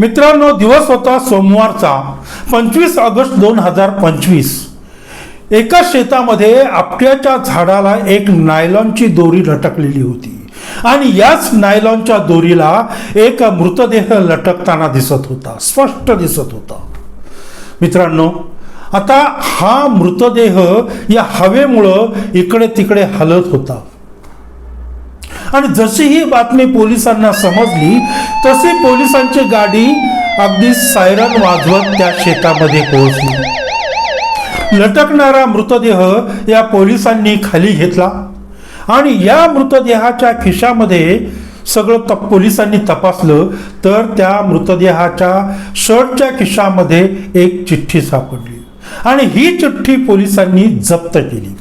मित्रांनो दिवस होता सोमवारचा पंचवीस ऑगस्ट दोन हजार पंचवीस. एका शेतामध्ये आपट्याच्या झाडाला एक नायलॉनची दोरी लटकलेली होती. आणि याच नायलॉनच्या दोरीला एक मृतदेह लटकताना दिसत होता स्पष्ट दिसत होता. मित्रांनो आता हा मृतदेह या हवेमुळं इकडे तिकडे हलत होता. आणि जशी ही बातमी पोलिसांना समजली तशी पोलिसांची गाडी अगदी सायरन वाजवत त्या शेतामध्ये पोहोचली. लटकणारा मृतदेह या पोलिसांनी खाली घेतला आणि या मृतदेहाच्या खिशामध्ये सगळं तप पोलिसांनी तपासलं तर त्या मृतदेहाच्या शर्टच्या खिशामध्ये एक चिठ्ठी सापडली. आणि ही चिठ्ठी पोलिसांनी जप्त केली.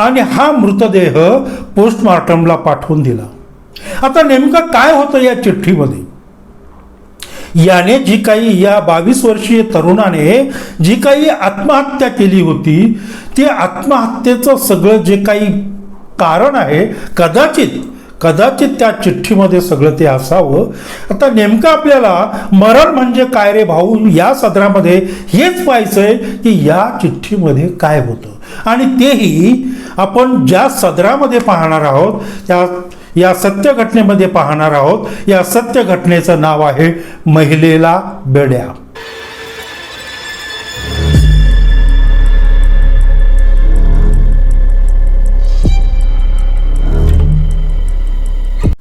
आणि हा मृतदेह पोस्टमॉर्टमला पाठवून दिला. आता नेमकं काय होतं या चिठ्ठीमध्ये? याने जी काही या बावीस वर्षीय तरुणाने जी काही आत्महत्या केली होती ते आत्महत्येचं सगळं जे काही कारण आहे कदाचित कदाचित त्या चिठ्ठीमध्ये सगळं ते असावं. आता नेमकं आपल्याला मरण म्हणजे काय रे भाऊ? या सदरामध्ये हेच पाहायचंय की या चिठ्ठीमध्ये काय होतं? आणि तेही आपण ज्या सदरामध्ये पाहणार आहोत त्या या सत्य घटनेमध्ये पाहणार आहोत या सत्य घटनेचं नाव आहे महिलेला बेड्या.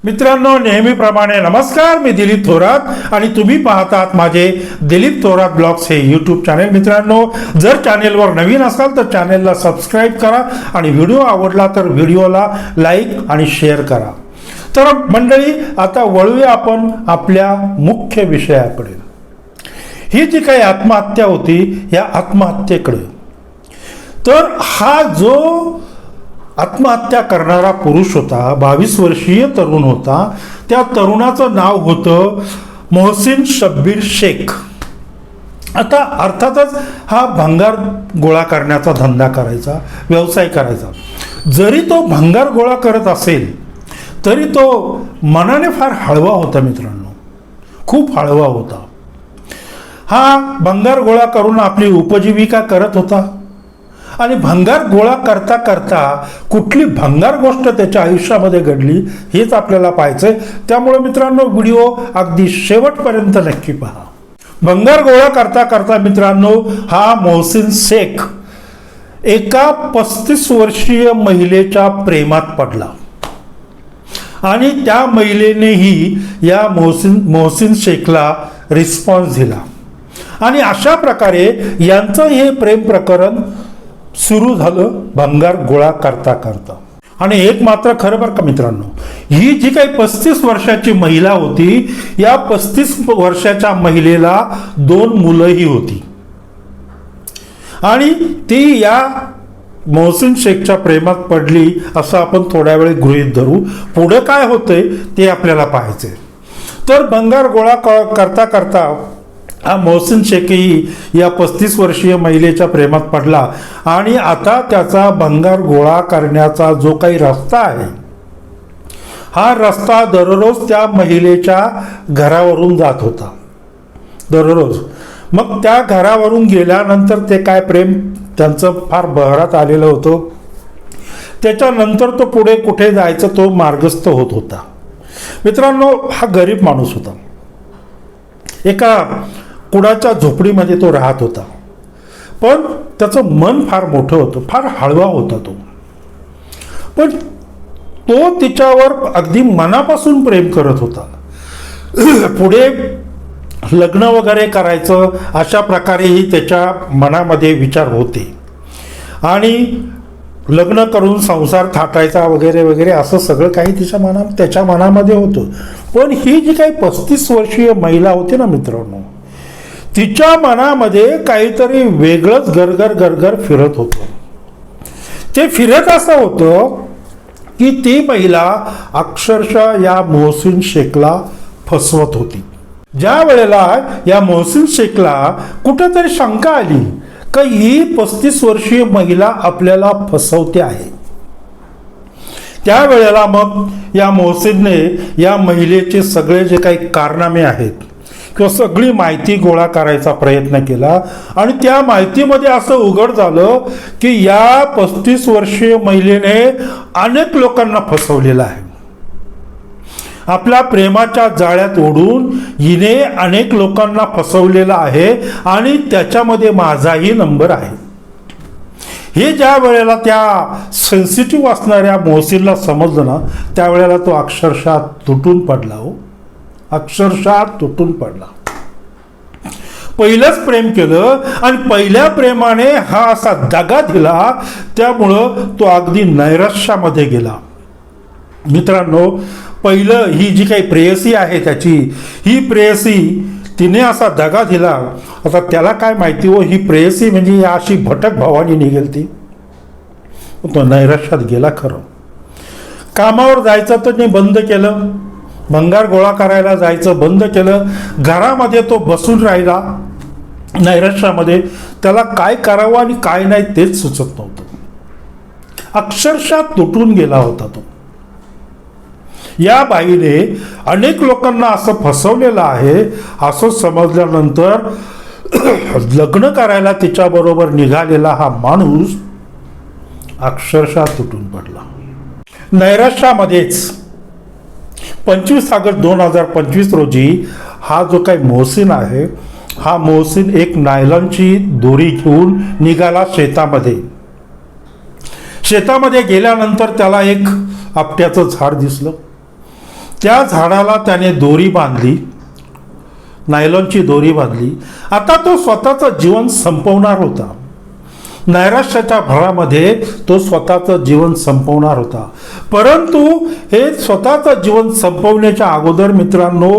मित्रांनो नेहमीप्रमाणे नमस्कार. मी दिलीप थोरात आणि तुम्ही पाहतात माझे दिलीप थोरात ब्लॉग्स हे यूट्यूब चॅनेल मित्रांनो जर चॅनेलवर नवीन असाल तर चॅनेलला सबस्क्राईब करा आणि व्हिडिओ आवडला तर व्हिडिओला लाईक आणि शेअर करा. तर मंडळी आता वळूया आपण आपल्या मुख्य विषयाकडे. ही जी काही आत्महत्या होती या आत्महत्येकडे. तर हा जो आत्महत्या करणारा पुरुष होता बावीस वर्षीय तरुण होता. त्या तरुणाचं नाव होतं मोहसिन शब्बीर शेख. आता अर्थातच हा भंगार गोळा करण्याचा धंदा करायचा व्यवसाय करायचा. जरी तो भंगार गोळा करत असेल तरी तो मनाने फार हळवा होता मित्रांनो. खूप हळवा होता. हा भंगार गोळा करून आपली उपजीविका करत होता. आणि भंगार गोळा करता करता कुठली भंगार गोष्ट त्याच्या आयुष्यामध्ये घडली हेच आपल्याला पाहायचंय. त्यामुळे मित्रांनो व्हिडिओ अगदी शेवटपर्यंत नक्की पहा. भंगार गोळा करता करता मित्रांनो हा मोहसिन शेख एका पस्तीस वर्षीय महिलेच्या प्रेमात पडला. आणि त्या महिलेनेही या मोहसिन मोहसिन शेखला रिस्पॉन्स दिला. आणि अशा प्रकारे यांचं हे प्रेम प्रकरण सुरू झालं भंगार गोळा करता करता. आणि एक मात्र खरं बरं का मित्रांनो ही जी काही पस्तीस वर्षाची महिला होती या पस्तीस वर्षाच्या महिलेला दोन मुलंही होती. आणि ती या मोहसिन शेखच्या प्रेमात पडली असं आपण थोड्या वेळ गृहीत धरू. पुढे काय होतंय ते आपल्याला पाहायचंय. तर भंगार गोळा करता करता हा मोहसिन शेखही या पस्तीस वर्षीय महिलेच्या प्रेमात पडला. आणि आता त्याचा भंगार गोळा करण्याचा जो काही रस्ता आहे हा रस्ता दररोज त्या महिलेच्या घरावरून जात होता. दररोज. मग त्या घरावरून गेल्यानंतर ते काय प्रेम? त्यांचं फार बहरात आलेलं होतं. त्याच्यानंतर तो पुढे कुठे जायचं तो मार्गस्थ होत होता. मित्रांनो हा गरीब माणूस होता. एका कुणाच्या झोपडीमध्ये तो राहत होता. पण त्याचं मन फार मोठं होतं फार हळवा होता तो. पण तो तिच्यावर अगदी मनापासून प्रेम करत होता. पुढे लग्न वगैरे करायचं अशा प्रकारेही त्याच्या मनामध्ये विचार होते. आणि लग्न करून संसार थाटायचा वगैरे वगैरे असं सगळं काही तिच्या मना त्याच्या मनामध्ये होतं. पण ही जी काही पस्तीस वर्षीय महिला होती ना मित्रांनो तिच्या मनामध्ये काहीतरी वेगळंच गरगर गरगर फिरत होतं. ते फिरत असं होतं की ती महिला अक्षरशः या मोहसिन शेखला फसवत होती. ज्या वेळेला या मोहसिन शेखला कुठेतरी शंका आली का ही पस्तीस वर्षीय महिला आपल्याला फसवते आहे. त्यावेळेला मग या मोहसिनने या महिलेचे सगळे जे काही कारनामे आहेत किंवा सगळी माहिती गोळा करायचा प्रयत्न केला. आणि त्या माहितीमध्ये असं उघड झालं की या पस्तीस वर्षीय महिलेने अनेक लोकांना फसवलेलं आहे. आपल्या प्रेमाच्या जाळ्यात ओढून हिने अनेक लोकांना फसवलेलं आहे आणि त्याच्यामध्ये माझाही नंबर आहे. हे ज्या वेळेला त्या सेन्सिटिव्ह असणाऱ्या मोहसीनला समजलं ना त्यावेळेला तो अक्षरशः तुटून पडला हो. अक्षरशः तुटून पडला. पहिलंच प्रेम केलं आणि पहिल्या प्रेमाने हा असा दगा दिला त्यामुळं तो अगदी नैराश्यामध्ये गेला. मित्रांनो पहिलं ही जी काही प्रेयसी आहे त्याची ही प्रेयसी तिने असा दगा दिला. आता त्याला काय माहिती हो ही प्रेयसी म्हणजे अशी भटक भावानी निघेल ती. तो नैराश्यात गेला खरं. कामावर जायचं तर नाही बंद केलं. भंगार गोळा करायला जायचं बंद केलं घरामध्ये तो बसून राहिला नैराश्यामध्ये त्याला काय करावं आणि काय नाही तेच सुचत नव्हतं. अक्षरशः तुटून गेला होता तो. या बाईने अनेक लोकांना असं फसवलेलं आहे असं समजल्यानंतर लग्न करायला तिच्याबरोबर निघालेला हा माणूस अक्षरशः तुटून पडला. नैराश्यामध्येच पंचवीस ऑगस्ट दोन हजार पंचवीस रोजी हा जो काही मोहसिन आहे हा मोहसिन एक नायलॉनची दोरी घेऊन निघाला शेतामध्ये. शेतामध्ये गेल्यानंतर त्याला एक आपट्याचं झाड दिसलं. त्या झाडाला त्याने दोरी बांधली नायलॉनची दोरी बांधली. आता तो स्वतःचं जीवन संपवणार होता. नैराश्याच्या भरामध्ये तो स्वतःचं जीवन संपवणार होता. परंतु हे स्वतःचं जीवन संपवण्याच्या अगोदर मित्रांनो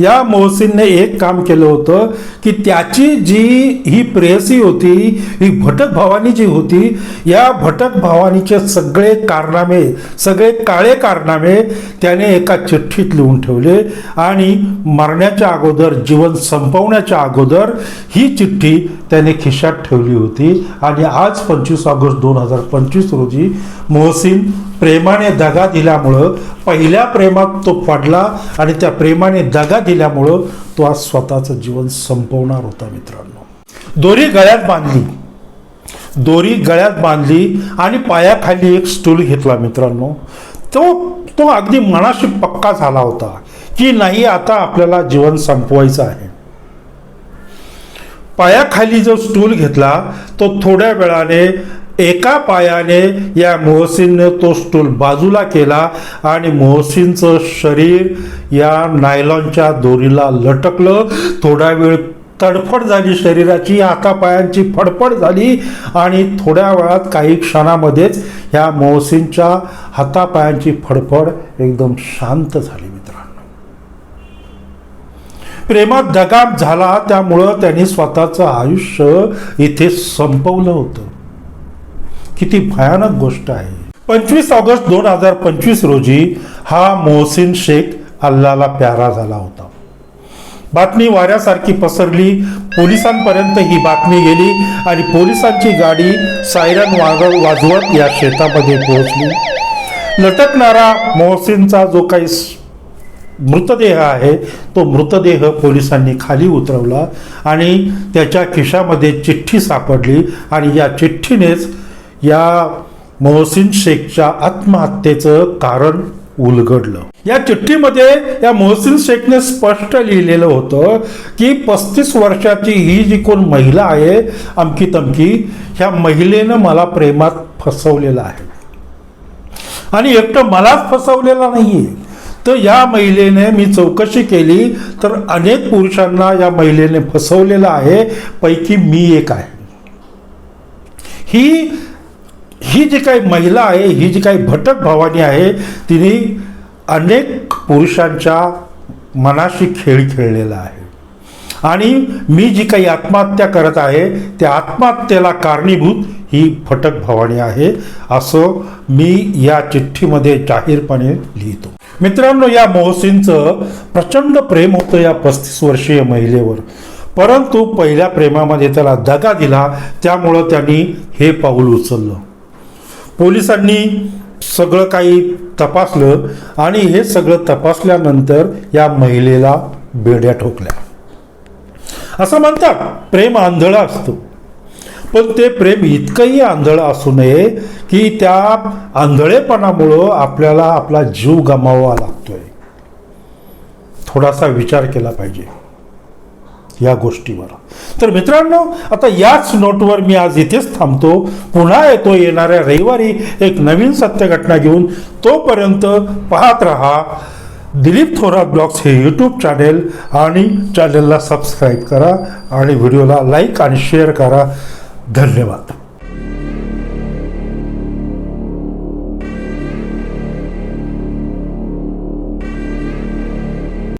या मोहसिनने एक काम केलं होतं की त्याची जी ही प्रेयसी होती ही भटक भवानी जी होती या भटक भवानीचे सगळे कारनामे सगळे काळे कारनामे त्याने एका चिठ्ठीत लिहून ठेवले आणि मरण्याच्या अगोदर जीवन संपवण्याच्या अगोदर ही चिठ्ठी त्याने खिशात ठेवली होती. आणि आज पंचवीस ऑगस्ट दोन हजार पंचवीस रोजी मोहसिन प्रेमाने दगा दिल्यामुळं पहिल्या प्रेमात तो पडला आणि त्या प्रेमाने दगा दिल्यामुळं तो आज स्वतःचं जीवन संपवणार होता मित्रांनो. दोरी गळ्यात बांधली. दोरी गळ्यात बांधली आणि पायाखाली एक स्टूल घेतला मित्रांनो. तो तो अगदी मनाशी पक्का झाला होता की नाही आता आपल्याला जीवन संपवायचं आहे. पायाखाली जो स्टूल घेतला तो थोड्या वेळाने एका पायाने या मोहसिननं तो स्टूल बाजूला केला आणि मोहसिनचं शरीर या नायलॉनच्या दोरीला लटकलं. थोडा वेळ तडफड झाली शरीराची हातापायांची फडफड झाली आणि थोड्या वेळात काही क्षणामध्येच ह्या मोहसिनच्या हातापायांची फडफड एकदम शांत झाली. प्रेमात दगाब झाला त्यामुळं त्यांनी स्वतःचं आयुष्य इथे संपवलं होतं. किती भयानक गोष्ट आहे. पंचवीस ऑगस्ट दोन हजार पंचवीस रोजी हा मोहसिन शेख अल्लाला प्यारा झाला होता. बातमी वाऱ्यासारखी पसरली पोलिसांपर्यंत ही बातमी गेली आणि पोलिसांची गाडी सायरन वाजव वाजवत या शेतामध्ये पोहोचली. लटकणारा मोहसिनचा जो काही मृतदेह आहे. तो मृतदेह पोलिसांनी खाली उतरवला आणि त्याच्या खिशामध्ये चिठ्ठी सापडली आणि या चिठ्ठीनेच या मोहसिन शेखच्या आत्महत्येचं कारण उलगडलं. या चिठ्ठीमध्ये या मोहसिन शेखने स्पष्ट लिहिलेलं होतं की पस्तीस वर्षाची ही जी कोण महिला आहे अमकी तमकी ह्या महिलेनं मला प्रेमात फसवलेलं आहे. आणि एकटं मलाच फसवलेला नाहीये. तर या महिलेने मी चौकशी केली तर अनेक पुरुषांना या महिलेने फसवलेलं आहे. पैकी मी एक आहे. ही ही जी काही महिला आहे ही जी काही भटक भावानी आहे तिने अनेक पुरुषांच्या मनाशी खेळ खेळलेला आहे. आणि मी जी काही आत्महत्या करत आहे त्या आत्महत्येला कारणीभूत ही फटक भवानी आहे असं मी या चिठ्ठीमध्ये जाहीरपणे लिहितो. मित्रांनो या मोहसिनचं प्रचंड प्रेम होतं या पस्तीस वर्षीय महिलेवर. परंतु पहिल्या प्रेमामध्ये त्याला दगा दिला त्यामुळं त्यांनी हे पाऊल उचललं. पोलिसांनी सगळं काही तपासलं आणि हे सगळं तपासल्यानंतर या महिलेला बेड्या ठोकल्या. असं म्हणतात प्रेम आंधळं असतं. पण ते प्रेम इतकंही आंधळं असू नये की त्या आंधळेपणामुळं आपल्याला आपला जीव गमावा लागतोय. थोडासा विचार केला पाहिजे या गोष्टीवर. तर मित्रांनो आता याच नोटवर मी आज इथेच थांबतो. पुन्हा येतो येणाऱ्या रविवारी एक नवीन सत्य घटना घेऊन. तोपर्यंत पाहत रहा दिलीप थोरात ब्लॉग्स हे यूट्यूब चॅनेल आणि चॅनेलला सबस्क्राईब करा आणि व्हिडिओला लाईक आणि शेअर करा. धन्यवाद.